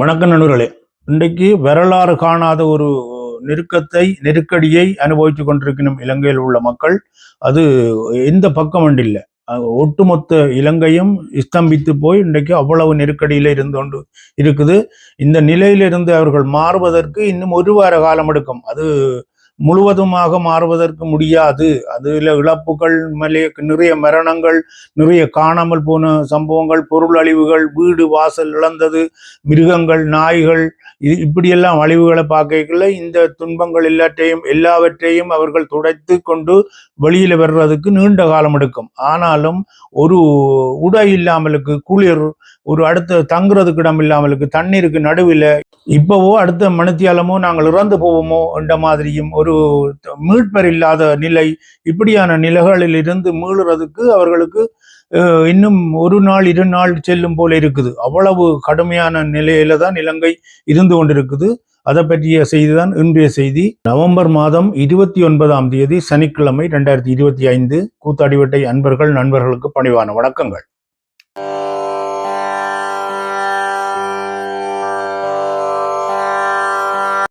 வணக்கம் நண்பர்களே இன்றைக்கு வரலாறு காணாத ஒரு நெருக்கத்தை நெருக்கடியை அனுபவித்துக் கொண்டிருக்கணும் இலங்கையில் உள்ள மக்கள் அது எந்த பக்கம் இல்லை. ஒட்டுமொத்த இலங்கையும் ஸ்தம்பித்து போய் இன்றைக்கு அவ்வளவு நெருக்கடியில இருந்து கொண்டு இருக்குது. இந்த நிலையிலிருந்து அவர்கள் மாறுவதற்கு இன்னும் ஒரு வார காலம் எடுக்கும். அது முழுவதுமாக மாறுவதற்கு முடியாது. அதுல இழப்புகள் நிறைய மரணங்கள் நிறைய காணாமல் போன சம்பவங்கள் பொருள் அழிவுகள் வீடு வாசல் இழந்தது மிருகங்கள் நாய்கள் இது இப்படியெல்லாம் அழிவுகளை பார்க்கல இந்த துன்பங்கள் எல்லாற்றையும் எல்லாவற்றையும் அவர்கள் துடைத்து கொண்டு வெளியில வர்றதுக்கு நீண்ட காலம் எடுக்கும். ஆனாலும் ஒரு உடை இல்லாமலுக்கு குளிர் ஒரு அடுத்த தங்குறதுக்கு இடம் இல்லாமலுக்கு தண்ணீருக்கு நடுவில் இப்போவோ அடுத்த மனுத்தியாலமோ நாங்கள் இறந்து போவோமோ என்ற மாதிரியும் ஒரு மீட்பர் இல்லாத நிலை இப்படியான நிலைகளில் இருந்து மீளுறதுக்கு அவர்களுக்கு இன்னும் ஒரு நாள் இரு நாள் செல்லும் போல இருக்குது. அவ்வளவு கடுமையான நிலையில தான் இலங்கை இருந்து கொண்டிருக்குது. அதை பற்றிய செய்தி தான் இன்றைய செய்தி. நவம்பர் மாதம் இருபத்தி ஒன்பதாம் தேதி சனிக்கிழமை ரெண்டாயிரத்தி இருபத்தி ஐந்து கூத்தாடிவட்டை அன்பர்கள் நண்பர்களுக்கு பணிவான வணக்கங்கள்.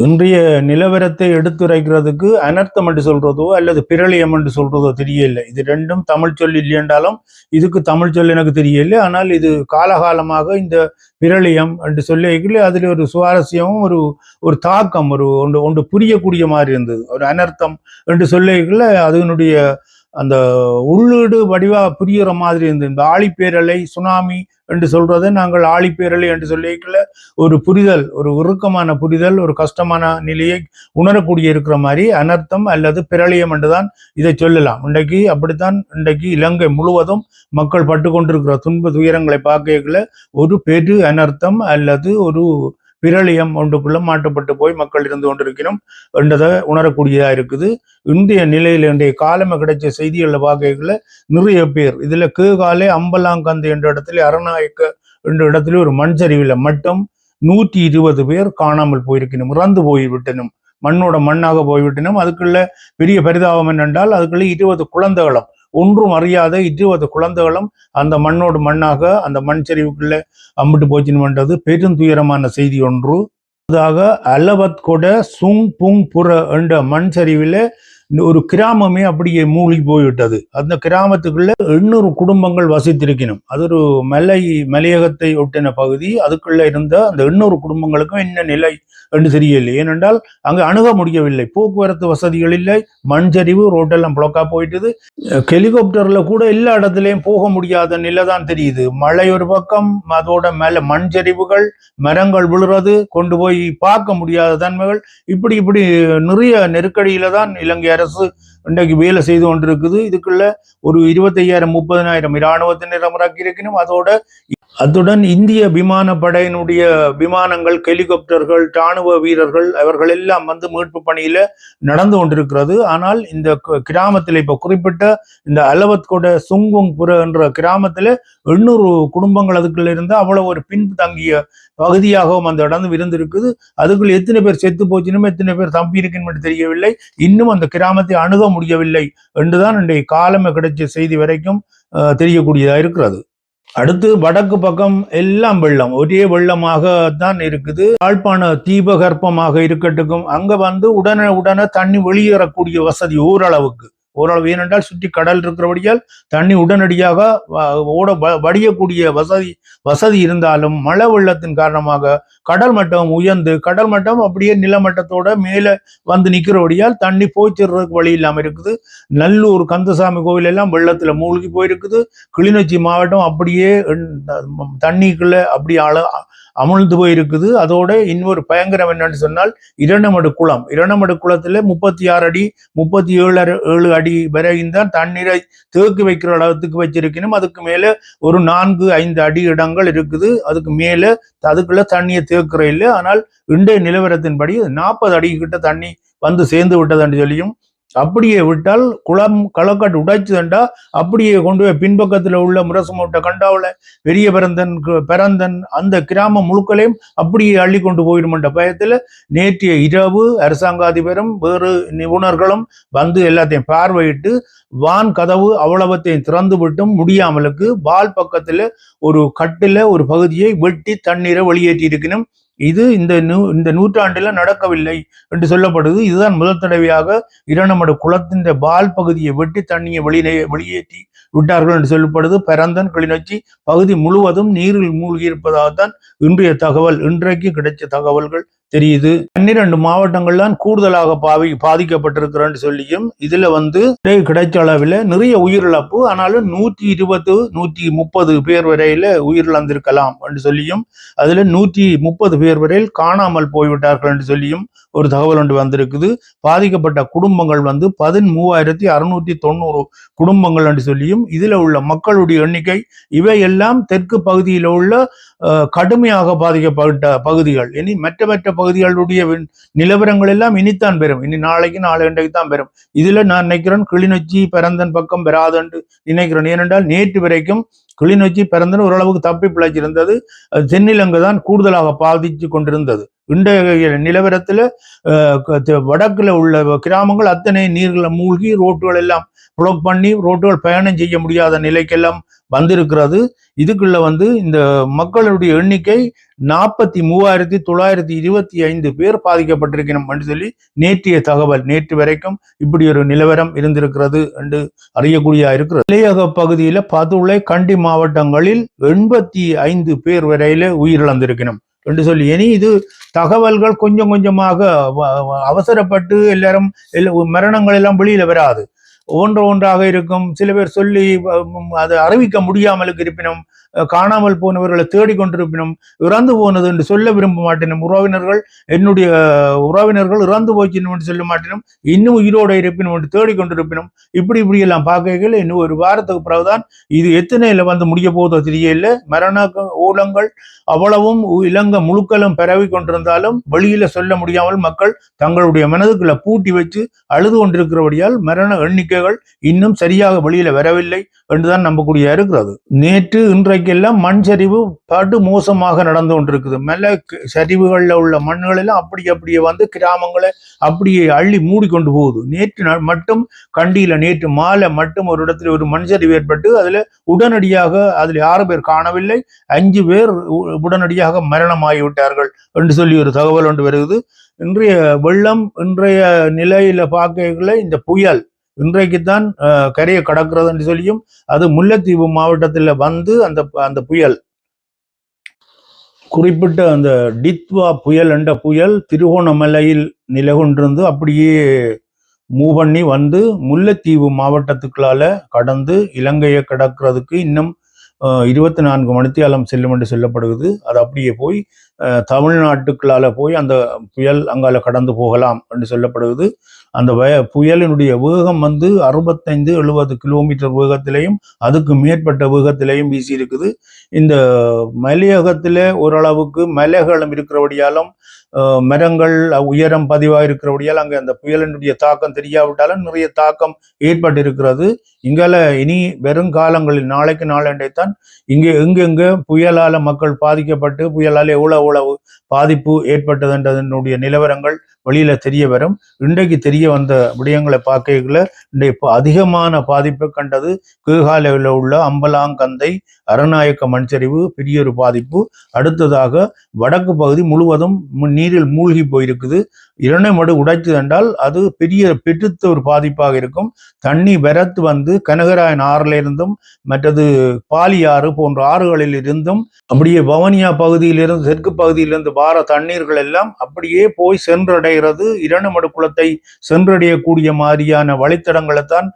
இன்றைய நிலவரத்தை எடுத்துரைக்கிறதுக்கு அனர்த்தம் என்று சொல்றதோ அல்லது பிரளயம் என்று சொல்றதோ தெரியல இது ரெண்டும் தமிழ் சொல் இல்லையென்றாலும் இதுக்கு தமிழ் சொல் எனக்கு தெரியல ஆனால் இது காலகாலமாக இந்த பிரளயம் என்று சொல்லிக்கல அதில் ஒரு சுவாரஸ்யமும் ஒரு ஒரு தாக்கம் ஒரு ஒன்று ஒன்று புரியக்கூடிய மாதிரி இருந்தது. ஒரு அனர்த்தம் என்று சொல்லிக்கல அதனுடைய அந்த உள்ளீடு வடிவா புரியுற மாதிரி இருந்தது. இந்த ஆழிப்பேரலை சுனாமி என்று சொல்றதை நாங்கள் ஆழிப்பேரலை என்று சொல்லிக்கல ஒரு புரிதல் ஒரு உருக்கமான புரிதல் ஒரு கஷ்டமான நிலையை உணரக்கூடிய இருக்கிற மாதிரி அனர்த்தம் அல்லது பிரளயம் என்றுதான் இதை சொல்லலாம். இன்றைக்கு அப்படித்தான் இன்றைக்கு இலங்கை முழுவதும் மக்கள் பட்டு கொண்டிருக்கிற துன்ப துயரங்களை பார்க்கல ஒரு பெரு அனர்த்தம் அல்லது ஒரு பிரளியம் ஒன்றுக்குள்ள மாட்டப்பட்டு போய் மக்கள் இருந்து கொண்டிருக்கணும் என்றதை உணரக்கூடியதா இருக்குது. இந்திய நிலையில் இன்றைய காலமே கிடைச்ச செய்திகளில் பார்க்கல நிறைய பேர் இதுல கீழ்காலே அம்பலாங்கந்து என்ற இடத்துல அரணாயக்க என்ற இடத்துல ஒரு மண் சரிவில் மட்டும் நூற்றி இருபது பேர் காணாமல் போயிருக்கணும் இறந்து போய்விட்டனும். மண்ணோட மண்ணாக போய்விட்டனும். அதுக்குள்ள பெரிய பரிதாபம் என்னென்றால் அதுக்குள்ள இருபது குழந்தைகளும் ஒன்றும் அறியாத இருபது குழந்தைகளும் அந்த மண்ணோடு மண்ணாக அந்த மண் சரிவுக்குள்ளே அம்பிட்டு போச்சுன்னு பெரும் துயரமான செய்தி ஒன்று. அதாக அலவத் சுங் புங் புற என்ற மண் சரிவில் ஒரு கிராமமே அப்படியே மூழ்கி போய்விட்டது. அந்த கிராமத்துக்குள்ள எண்ணூறு குடும்பங்கள் வசித்திருக்கணும் அது ஒரு மலை மலையகத்தை ஒட்டின பகுதி. அதுக்குள்ள இருந்த அந்த எண்ணூறு குடும்பங்களுக்கும் என்ன நிலை என்று தெரியவில்லை. ஏனென்றால் அங்கு அணுக முடியவில்லை. போக்குவரத்து வசதிகள் இல்லை. மண் சரிவு ரோட்டெல்லாம் பிளக்கா போயிட்டுது. ஹெலிகாப்டர்ல கூட எல்லா இடத்துலையும் போக முடியாத நிலை தான் தெரியுது. மழை ஒரு பக்கம் அதோட மேல மண் சரிவுகள் மரங்கள் விழுறது கொண்டு போய் பார்க்க முடியாத தன்மைகள். இப்படி இப்படி நிறைய நெருக்கடியில தான் இலங்கை அரசு இன்றைக்கு வேலை செய்து கொண்டிருக்குது. இதுக்குள்ள ஒரு இருபத்தையாயிரம் முப்பதினாயிரம் இராணுவத்தினர் அமராக்கி இருக்கணும் அதோட அத்துடன் இந்திய விமானப்படையினுடைய விமானங்கள் ஹெலிகாப்டர்கள் இராணுவ வீரர்கள் அவர்கள் எல்லாம் வந்து மீட்பு பணியில நடந்து கொண்டிருக்கிறது. ஆனால் இந்த கிராமத்தில் இப்ப குறிப்பிட்ட இந்த அலவத்கொட சுங்குங்புர என்ற கிராமத்துல எண்ணூறு குடும்பங்கள் அதுக்குள்ள இருந்து அவ்வளவு ஒரு பின்தங்கிய பகுதியாகவும் அந்த இடம் இருந்திருக்குது. அதுக்குள்ள எத்தனை பேர் செத்து போச்சுனும் எத்தனை பேர் தம்பி இருக்குன்னு தெரியவில்லை. இன்னும் அந்த கிராமத்தை அணுக முடியவில்லை என்றுதான் இன்றைய காலமே கிடைச்ச செய்தி வரைக்கும் தெரியக்கூடியதா இருக்கிறது. அடுத்து வடக்கு பக்கம் எல்லாம் வெள்ளம். ஒரே வெள்ளமாக தான் இருக்குது. யாழ்ப்பாண தீபகற்பமாக இருக்கட்டுக்கும் அங்க வந்து உடனே உடனே தண்ணி வெளியேறக்கூடிய வசதி ஓரளவுக்கு. ஓரளவு ஏனென்றால் சுற்றி கடல் இருக்கிறபடியால் தண்ணி உடனடியாக ஓட வடியக்கூடிய வசதி வசதி இருந்தாலும் மழை வெள்ளத்தின் காரணமாக கடல் மட்டம் உயர்ந்து கடல் மட்டம் அப்படியே நிலமட்டத்தோட மேலே வந்து நிற்கிறபடியால் தண்ணி போய்ச்சிடுறதுக்கு வழி இல்லாமல் இருக்குது. நல்லூர் கந்தசாமி கோவில் எல்லாம் வெள்ளத்தில் மூழ்கி போயிருக்குது. கிளிநொச்சி மாவட்டம் அப்படியே தண்ணிக்குள்ள அப்படி ஆள அமிழ்ந்து போயிருக்குது. அதோட இன்னொரு பயங்கரம் என்னன்னு சொன்னால் இரண்டமடு குளம். இரண்டமடு குளத்துல முப்பத்தி ஆறு அடி முப்பத்தி ஏழு ஏழு அடி வரையும் தான் தண்ணீரை தேக்கி வைக்கிற அளவுக்கு வச்சிருக்கணும். அதுக்கு மேல ஒரு நான்கு ஐந்து அடி இடங்கள் இருக்குது. அதுக்கு மேல அதுக்குள்ள தண்ணியை தேக்குற இல்லை. ஆனால் இன்றைய நிலவரத்தின்படி நாற்பது அடி கிட்ட தண்ணி வந்து சேர்ந்து விட்டதுன்னு சொல்லியும் அப்படியே விட்டால் குளம் கழுக்கட்டு உடைச்சு தண்டா அப்படியே கொண்டு போய் பின்பக்கத்தில் உள்ள முரசுமூட்டை கண்டாவில் பெரிய பிறந்தன் பிறந்தன் அந்த கிராமம் முழுக்களையும் அப்படியே அள்ளி கொண்டு போயிடுமென்ற பயத்தில் நேற்றைய இரவு அரசாங்காதிபரும் வேறு நிபுணர்களும் வந்து எல்லாத்தையும் பார்வையிட்டு வான் கதவு அவ்வளவத்தையும் திறந்து விட்டும் முடியாமலுக்கு வால் பக்கத்துல ஒரு கட்டில ஒரு பகுதியை வெட்டி தண்ணீரை வெளியேற்றி இருக்கணும் இது இந்த நூ இந்த நூற்றாண்டில் நடக்கவில்லை என்று சொல்லப்படுது. இதுதான் முதல் தடவையாக இரணமடு குளத்தின் பால் பகுதியை வெட்டி தண்ணியை வெளியே வெளியேற்றி விட்டார்கள் என்று சொல்லப்படுது. பரந்தன் கிளிநொச்சி பகுதி முழுவதும் நீரில் மூழ்கி இருப்பதாகத்தான் இன்றைய தகவல் இன்றைக்கு கிடைச்ச தகவல்கள் தெரியுது. பன்னிரண்டு மாவட்டங்கள் தான் கூடுதலாக பாவி பாதிக்கப்பட்டிருக்கிறேன்னு சொல்லியும் இதுல வந்து கிடைச்ச அளவில் நிறைய உயிரிழப்பு ஆனாலும் நூற்றி இருபது நூற்றி முப்பது பேர் வரையில உயிரிழந்திருக்கலாம் என்று சொல்லியும் அதுல நூற்றி முப்பது பேர் வரையில் காணாமல் போய்விட்டார்கள் என்று சொல்லியும் ஒரு தகவல் ஒன்று வந்திருக்குது. பாதிக்கப்பட்ட குடும்பங்கள் வந்து பதிமூவாயிரத்தி அறுநூற்றி தொண்ணூறு குடும்பங்கள் என்று சொல்லியும் இதுல உள்ள மக்களுடைய எண்ணிக்கை இவை எல்லாம் தெற்கு பகுதியில் உள்ள கடுமையாக பாதிக்கப்பட்ட பகுதிகள். இனி மற்ற மற்ற பகுதிகளுடைய நிலவரங்கள் எல்லாம் இனித்தான் பெறும். இனி நாளைக்கு நாளை இன்றைக்கு தான் பெறும். இதுல நான் நினைக்கிறேன் கிளிநொச்சி பிறந்தன் பக்கம் பெறாதுன்னு நினைக்கிறேன். ஏனென்றால் நேற்று வரைக்கும் கிளிநொச்சி பிறந்தன் ஓரளவுக்கு தப்பி பிழைச்சிருந்தது. தென்னிலங்கு தான் கூடுதலாக பாதித்து கொண்டிருந்தது. இன்றைய நிலவரத்தில் வடக்கில் உள்ள கிராமங்கள் அத்தனை நீர்களை மூழ்கி ரோட்டுகள் எல்லாம் புளக் பண்ணி ரோட்டுகள் பயணம் செய்ய முடியாத நிலைக்கெல்லாம் வந்திருக்கிறது. இதுக்குள்ள வந்து இந்த மக்களுடைய எண்ணிக்கை நாற்பத்தி மூவாயிரத்தி தொள்ளாயிரத்தி இருபத்தி ஐந்து பேர் பாதிக்கப்பட்டிருக்கணும் என்று சொல்லி நேற்றைய தகவல். நேற்று வரைக்கும் இப்படி ஒரு நிலவரம் இருந்திருக்கிறது என்று அறியக்கூடியா இருக்கிறது. இளையக பகுதியில பதுளை கண்டி மாவட்டங்களில் எண்பத்தி ஐந்து பேர் வரையில உயிரிழந்திருக்கணும் என்று சொல்லி. இனி இது தகவல்கள் கொஞ்சம் கொஞ்சமாக அவசரப்பட்டு எல்லாரும் மரணங்கள் எல்லாம் வெளியில வராது. ஒன்று ஒன்றாக இருக்கும். சில பேர் சொல்லி அதை அறிவிக்க முடியாமலுக்கு இருப்பினும் காணாமல் போனவர்களை தேடிக்கொண்டிருப்பினும் இறந்து போனது என்று சொல்ல விரும்ப மாட்டேனும் உறவினர்கள் என்னுடைய உறவினர்கள் இறந்து போச்சினும் என்று சொல்ல மாட்டேனும் இன்னும் உயிரோடு இருப்பினும் என்று தேடிக்கொண்டிருப்பினும் இப்படி இப்படி எல்லாம் பார்க்கல இன்னும் ஒரு வாரத்துக்கு பிறகுதான் இது எத்தனையில வந்து முடிய போதோ தெரியல மரண ஊலங்கள் அவ்வளவும் இலங்கை முழுக்களும் பரவி கொண்டிருந்தாலும் வெளியில சொல்ல முடியாமல் மக்கள் தங்களுடைய மனதுக்குள்ள பூட்டி வச்சு அழுது கொண்டிருக்கிறபடியால் மரண எண்ணிக்கை எண்ணிக்கைகள் இன்னும் சரியாக வெளியில வரவில்லை என்றுதான் நம்பக்கூடிய இருக்கிறது. நேற்று இன்றைக்கெல்லாம் மண் சரிவு படு மோசமாக நடந்து கொண்டிருக்குது. மெல்ல சரிவுகளில் உள்ள மண்கள் எல்லாம் அப்படி அப்படியே வந்து கிராமங்களை அப்படியே அள்ளி மூடிக்கொண்டு போகுது. நேற்று மட்டும் கண்டியில நேற்று மாலை மட்டும் ஒரு இடத்துல ஒரு மண் சரிவு ஏற்பட்டு அதுல உடனடியாக அதுல ஆறு பேர் காணவில்லை. அஞ்சு பேர் உடனடியாக மரணமாகிவிட்டார்கள் என்று சொல்லி ஒரு தகவல் ஒன்று வருகிறது. இன்றைய வெள்ளம் இன்றைய நிலையில பார்க்கல இந்த புயல் இன்றைக்குத்தான் கரையை கடக்கிறது என்று சொல்லியும் அது முல்லைத்தீவு மாவட்டத்தில் வந்து அந்த அந்த புயல். குறிப்பிட்ட அந்த டித்வா புயல் என்ற புயல் திருகோணமலையில் நிலை கொண்டிருந்து அப்படியே மூவ் பண்ணி வந்து முல்லைத்தீவு மாவட்டத்துக்களால கடந்து இலங்கையை கடக்கிறதுக்கு இன்னும் இருபத்தி நான்கு மணித்தியாலம் செல்லும் என்று சொல்லப்படுகிறது. அது அப்படியே போய் தமிழ்நாட்டுக்களால் போய் அந்த புயல் அங்கால கடந்து போகலாம் என்று சொல்லப்படுகிறது அந்த வய புயலினுடைய வேகம் வந்து அறுபத்தைந்து எழுபது கிலோமீட்டர் வேகத்திலையும் அதுக்கு மேற்பட்ட வேகத்திலையும் வீசி இருக்குது. இந்த மலையகத்தில் ஓரளவுக்கு மலைகளும் இருக்கிறபடியாலும் மரங்கள் உயரம் பதிவாக இருக்கிறபடியால் அங்கே அந்த புயலினுடைய தாக்கம் தெரியாவிட்டாலும் நிறைய தாக்கம் ஏற்பட்டு இருக்கிறது இங்கால இனி வெறும் காலங்களில் நாளைக்கு நாளண்டைத்தான் இங்கே எங்கெங்கே புயலால் மக்கள் பாதிக்கப்பட்டு புயலால் எவ்வளவு எவ்வளவு பாதிப்பு ஏற்பட்டதுன்றதனுடைய நிலவரங்கள் வெளியில தெரிய வரும். இன்றைக்கு தெரிய வந்த விடயங்களை பார்க்கல இன்றைய அதிகமான பாதிப்பை கண்டது கீழ்காலையில் உள்ள அம்பலாங்கந்தை அரணாயக்க மண்சரிவு பெரிய ஒரு பாதிப்பு. அடுத்ததாக வடக்கு பகுதி முழுவதும் நீரில் மூழ்கி போயிருக்குது. இரண்டை மடு உடைத்து என்றால் அது பெரிய பெற்றுத்த ஒரு பாதிப்பாக இருக்கும். தண்ணி வரத்து வந்து கனகராயன் ஆறுல இருந்தும் மற்றது பாலியாறு போன்ற ஆறுகளில் இருந்தும் அப்படியே பவனியா பகுதியிலிருந்து தெற்கு பகுதியிலிருந்து வார தண்ணீர்கள் எல்லாம் அப்படியே போய் அடைகிறது. இரண்டு குளத்தை சென்றடையக்கூடிய மாதிரியான வழித்தடங்களை தான்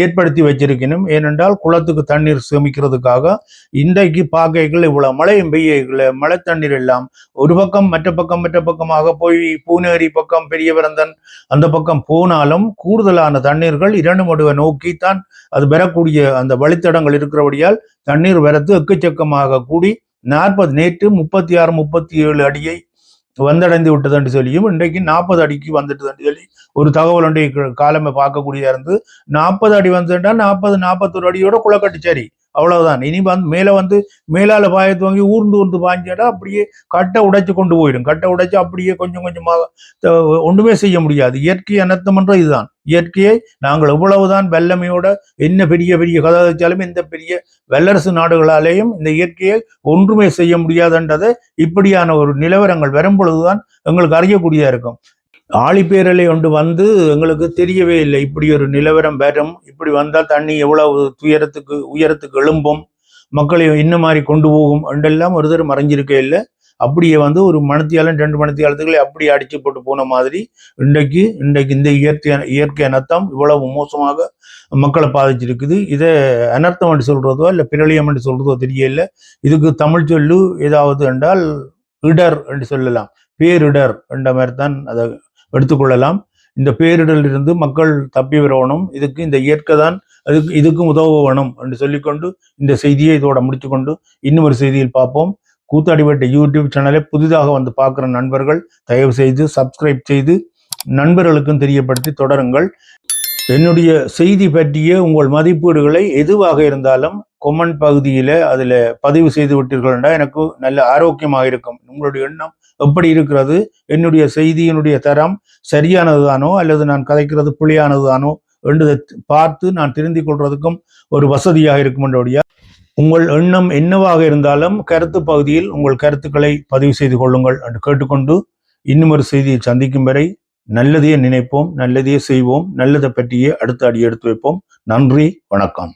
ஏற்படுத்தி வச்சிருக்கணும். ஏனென்றால் குளத்துக்கு தண்ணீர் சேமிக்கிறதுக்காக இன்றைக்கு பாக்கைகள் இவ்வளவு மழையும் பெய்யல மழை தண்ணீர் எல்லாம் ஒரு பக்கம் மற்ற பக்கம் மற்ற பக்கமாக போய் பூனேரி பக்கம் பெரியவரந்தன் அந்த பக்கம் போனாலும் கூடுதலான தண்ணீர்கள் இரண்டு மடுவை நோக்கித்தான் அது பெறக்கூடிய அந்த வழித்தடங்கள் இருக்கிறபடியால் தண்ணீர் வரத்து எக்கச்சக்கமாக கூடி நாற்பது நேற்று முப்பத்தி ஆறு முப்பத்தி ஏழு அடியை வந்தடைந்து விட்டது என்று சொல்லியும் இன்றைக்கு நாற்பது அடிக்கு வந்துட்டு சொல்லி ஒரு தகவல் ஒன்றை காலமே பார்க்கக்கூடியதாக இருந்து நாற்பது அடி வந்துட்டா நாற்பது நாற்பத்தொரு அடியோட குளக்கட்டுச்சேரி சரி. அவ்வளவுதான். இனி வந்து மேலே வந்து மேலால பாயத்து வாங்கி ஊர்ந்து ஊர்ந்து பாய்ஞ்சடா அப்படியே கட்டை உடைச்சு கொண்டு போயிடும். கட்டை உடைச்சு அப்படியே கொஞ்சம் கொஞ்சமாக ஒன்றுமே செய்ய முடியாது. இயற்கை அனர்த்தம்ன்ற இதுதான். இயற்கையை நாங்கள் எவ்வளவுதான் வல்லமையோட என்ன பெரிய பெரிய கதை வச்சாலும் இந்த பெரிய வல்லரசு நாடுகளாலேயும் இந்த இயற்கையை ஒன்றுமே செய்ய முடியாதுன்றதை இப்படியான ஒரு நிலவரங்கள் வரும் பொழுதுதான் எங்களுக்கு அறியக்கூடியதா இருக்கும். ஆழிப்பேரலை ஒன்று வந்து எங்களுக்கு தெரியவே இல்லை. இப்படி ஒரு நிலவரம் வரும். இப்படி வந்தால் தண்ணி எவ்வளவு துயரத்துக்கு உயரத்துக்கு எழும்பும்? மக்களை இன்ன மாதிரி கொண்டு போகும். என்றெல்லாம் ஒரு தடவை மறைஞ்சிருக்கே இல்லை. அப்படியே வந்து ஒரு மணத்தியாலம் ரெண்டு மணத்தியாலத்துக்களை அப்படி அடிச்சு போட்டு போன மாதிரி இன்றைக்கு இன்றைக்கு இந்த இயற்கை இயற்கை அனர்த்தம் இவ்வளவு மோசமாக மக்களை பாதிச்சிருக்குது. இதை அனர்த்தம் என்று சொல்கிறதோ இல்லை பிரளயம் என்று சொல்றதோ தெரியல இதுக்கு தமிழ் சொல்லு ஏதாவது என்றால் இடர் என்று சொல்லலாம். பேரிடர் என்ற மாதிரி தான் அதை எடுத்துக்கொள்ளலாம். இந்த பேரிடரில் இருந்து மக்கள் தப்பி வரணும் இதுக்கு இந்த இயற்கை தான் அதுக்கு இதுக்கும் உதவ வேணும் என்று சொல்லிக்கொண்டு இந்த செய்தியை இதோட முடித்துக்கொண்டு இன்னும் ஒரு செய்தியில் பார்ப்போம். கூத்தாடிப்பட்ட யூடியூப் சேனலை புதிதாக வந்து பார்க்குற நண்பர்கள் தயவு செய்து சப்ஸ்கிரைப் செய்து நண்பர்களுக்கும் தெரியப்படுத்தி தொடருங்கள். என்னுடைய செய்தி பற்றிய உங்கள் மதிப்பீடுகளை எதுவாக இருந்தாலும் கொமெண்ட் பகுதியில் அதில் பதிவு செய்து விட்டீர்கள் என்றால் எனக்கு நல்ல ஆரோக்கியமாக இருக்கும் உங்களுடைய எண்ணம் எப்படி இருக்கிறது? என்னுடைய செய்தியினுடைய தரம் சரியானதுதானோ அல்லது நான் கதைக்கிறது புளியானதுதானோ என்று பார்த்து நான் திருந்திக் கொள்வதற்கும் ஒரு வசதியாக இருக்கும் என்றுடைய? உங்கள் எண்ணம் என்னவாக இருந்தாலும் கருத்து பகுதியில் உங்கள் கருத்துக்களை பதிவு செய்து கொள்ளுங்கள் என்று கேட்டுக்கொண்டு இன்னும் ஒரு செய்தியை சந்திக்கும் வரை நல்லதையே நினைப்போம் நல்லதையே செய்வோம் நல்லதை பற்றியே அடுத்த அடி எடுத்து வைப்போம். நன்றி வணக்கம்.